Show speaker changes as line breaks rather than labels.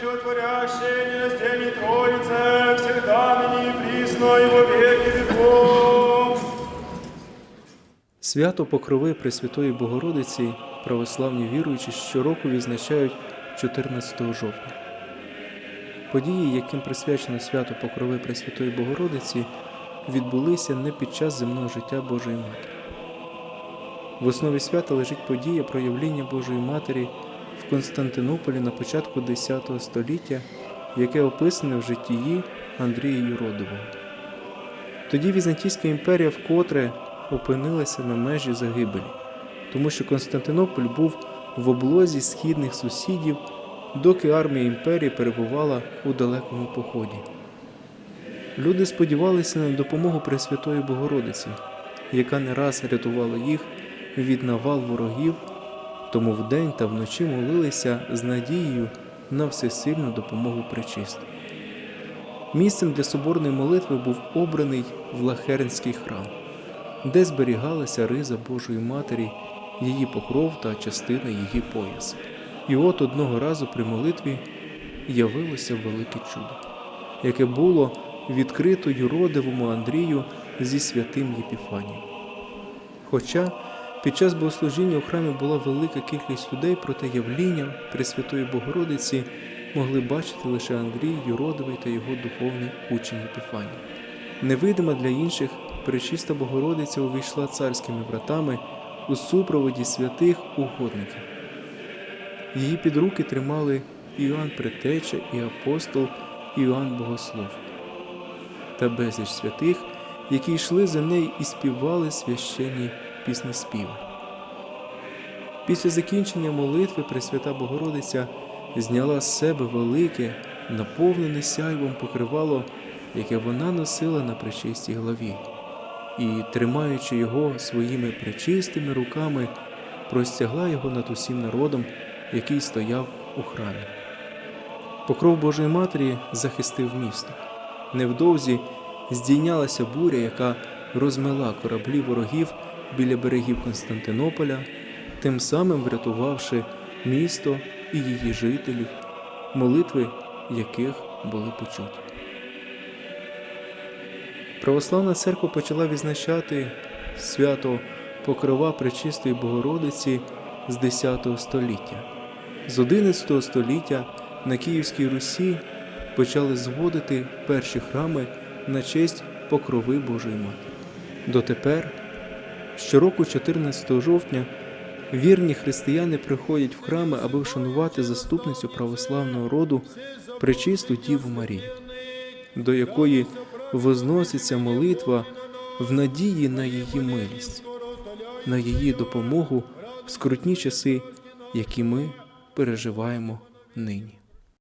животворящее, не Троице, всегда ныне и присно, и во веки веков.
Свято Покрови Пресвятої Богородиці православні віруючі щороку відзначають 14 жовтня. Події, яким присвячено свято Покрови Пресвятої Богородиці, відбулися не під час земного життя Божої Матері. В основі свята лежить подія проявління Божої Матері Константинополі на початку X століття, яке описане в житті Андрія Юродового. Тоді Візантійська імперія вкотре опинилася на межі загибелі, тому що Константинополь був в облозі східних сусідів, доки армія імперії перебувала у далекому поході. Люди сподівалися на допомогу Пресвятої Богородиці, яка не раз рятувала їх від навал ворогів, тому вдень та вночі молилися з надією на всесильну допомогу Пречистої. Місцем для соборної молитви був обраний Влахернський храм, де зберігалася риза Божої Матері, її покров та частина її пояса. І от одного разу при молитві явилося велике чудо, яке було відкрито юродивому Андрію зі святим Єпіфанієм. Хоча під час богослужіння у храмі була велика кількість людей, проте явління Пресвятої Богородиці могли бачити лише Андрій Юродовий та його духовний учень Епіфаній. Невидима для інших, Пречиста Богородиця увійшла царськими вратами у супроводі святих угодників. Її під руки тримали Іоанн Предтеча і апостол Іоанн Богослов та безліч святих, які йшли за нею і співали священні піснеспіви. Після закінчення молитви Пресвята Богородиця зняла з себе велике, наповнене сяйвом покривало, яке вона носила на пречистій голові, і, тримаючи його своїми пречистими руками, простягла його над усім народом, який стояв у храмі. Покров Божої Матері захистив місто. Невдовзі здійнялася буря, яка розмила кораблі ворогів біля берегів Константинополя, тим самим врятувавши місто і її жителів, молитви яких були почуті. Православна церква почала відзначати свято Покрова Пречистої Богородиці з X століття. З XI століття на Київській Русі почали зводити перші храми на честь Покрови Божої Матері. Дотепер, щороку, 14 жовтня, вірні християни приходять в храми, аби вшанувати заступницю православного роду Пречисту Діву Марію, до якої возноситься молитва в надії на її милість, на її допомогу в скрутні часи, які ми переживаємо нині.